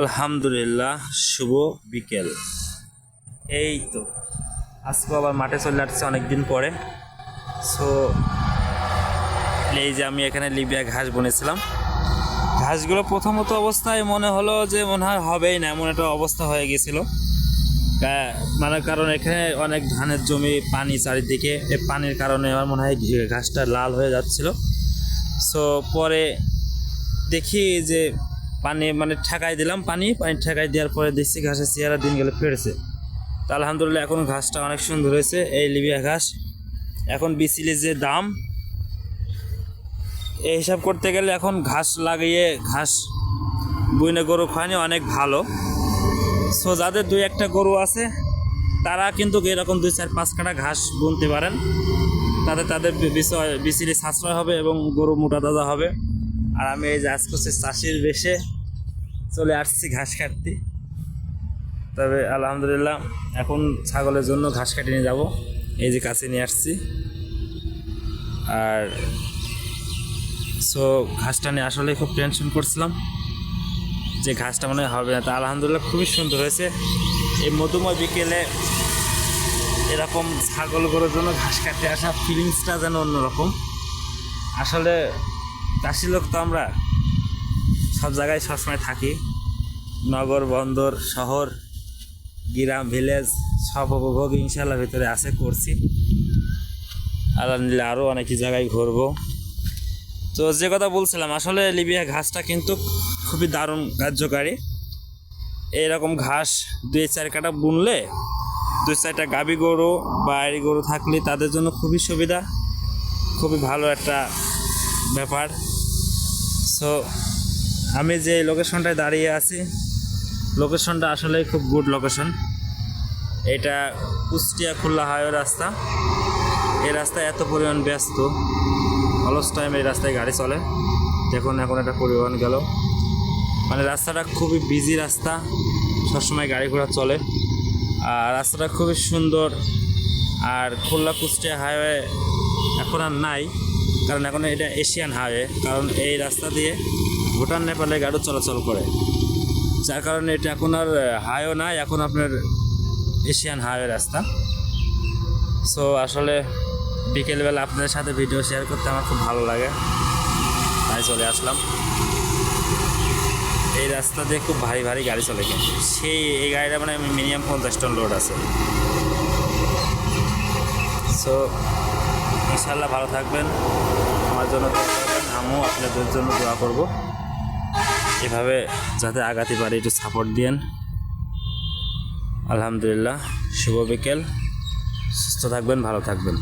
আলহামদুলিল্লাহ, শুভ বিকেল। এই তো, আজকে আবার মাঠে চলে আসছে অনেকদিন পরে। সো এই যে আমি এখানে লিবিয়া ঘাস বনেছিলাম। ঘাসগুলো প্রথমত অবস্থায় মনে হলো যে মনে হয় হবেই না, এমন একটা অবস্থা হয়ে গেছিল। মানে কারণ এখানে অনেক ধানের জমি, পানি চারিদিকে এই পানির কারণে আমার মনে হয় ঘাসটা লাল হয়ে যাচ্ছিল। সো পরে দেখি যে পানি মানে ঠেকাই দিলাম পানি পানি ঠেকাই দেওয়ার পরে দেখছি ঘাসের চেহারা দিন গেলে ফেরেছে তো আলহামদুলিল্লাহ এখন ঘাসটা অনেক সুন্দর হয়েছে, এই লিবিয়া ঘাস। এখন বিচিলের যে দাম, এই হিসাব করতে গেলে এখন ঘাস লাগিয়ে ঘাস বইনে গরু খাওয়ানি অনেক ভালো। সো যাদের দুই একটা গরু আছে, তারা কিন্তু এরকম দুই চার পাঁচ কাটা ঘাস বুনতে পারেন। তাতে তাদের বিচিলি সাশ্রয় হবে এবং গরু মোটা তাজা হবে। আর আমি এই যে আজ করছি চাষির বেশে চলে আসছি ঘাস কাটতে। তবে আলহামদুলিল্লাহ এখন ছাগলের জন্য ঘাস কাটে নিয়ে যাব। এই যে কাছে নিয়ে আসছি। আর সো ঘাসটা নিয়ে আসলে খুব টেনশন করছিলাম যে ঘাসটা মনে হবে না। তা আলহামদুলিল্লাহ খুবই সুন্দর হয়েছে। এই মধুময় বিকেলে এরকম ছাগল গরুর জন্য ঘাস কাটতে আসা ফিলিংসটা যেন অন্যরকম। আসলে চাষি লোক তো আমরা সব জায়গায় সবসময় থাকি। নগর, বন্দর, শহর, গ্রাম, ভিলেজ, সব উপভোগ ইনশাল্লাহ ভিতরে আছে, করছি। আলহামদুলিল্লাহ আরও অনেক জায়গায় ঘুরবো। তো যে কথা বলছিলাম, আসলে লিবিয়া ঘাসটা কিন্তু খুবই দারুণ কার্যকারী। এইরকম ঘাস দুই চার কাটা বুনলে, দুই চারটা গাবি গরু বা আড়ি গরু থাকলে তাদের জন্য খুবই সুবিধা, খুবই ভালো একটা ব্যাপার। সো আমি যে লোকেশনটায় দাঁড়িয়ে আছি লোকেশনটা আসলে খুব গুড লোকেশন এটা কুষ্টিয়া খুলনা হাইওয়ে রাস্তা। এই রাস্তায় এত পরিমাণ ব্যস্ত। অলস টাইম এই রাস্তায় গাড়ি চলে। দেখুন এখন একটা পরিবহন গেল। মানে রাস্তাটা খুবই বিজি রাস্তা। সবসময় গাড়ি ঘোড়া চলে। আর রাস্তাটা খুবই সুন্দর। আর খুলনা কুষ্টিয়া হাইওয়ে এখন আর নাই। কারণ এখন এটা এশিয়ান হাইওয়ে কারণ এই রাস্তা দিয়ে ভুটান, নেপালে গাড়ি চলাচল করে। যার কারণে এটা এখন আর হাইও নাই, এখন আপনার এশিয়ান হাইওয়ে রাস্তা। সো আসলে বিকেলবেলা আপনাদের সাথে ভিডিও শেয়ার করতে আমার খুব ভালো লাগে। তাই চলে আসলাম। এই রাস্তা দিয়ে খুব ভারী ভারী গাড়ি চলে কিন্তু সেই, এই গাড়িটা মানে মিনিমাম পঞ্চাশ টন লোড আছে। সো ইনশাল্লাহ ভালো থাকবেন। আমার জন্য আমিও আপনাদের জন্য দোয়া করব। এভাবে যাতে আগাতে পারে একটু সাপোর্ট দিয়েন। আলহামদুলিল্লাহ শুভ বিকেল। সুস্থ থাকবেন ভালো থাকবেন।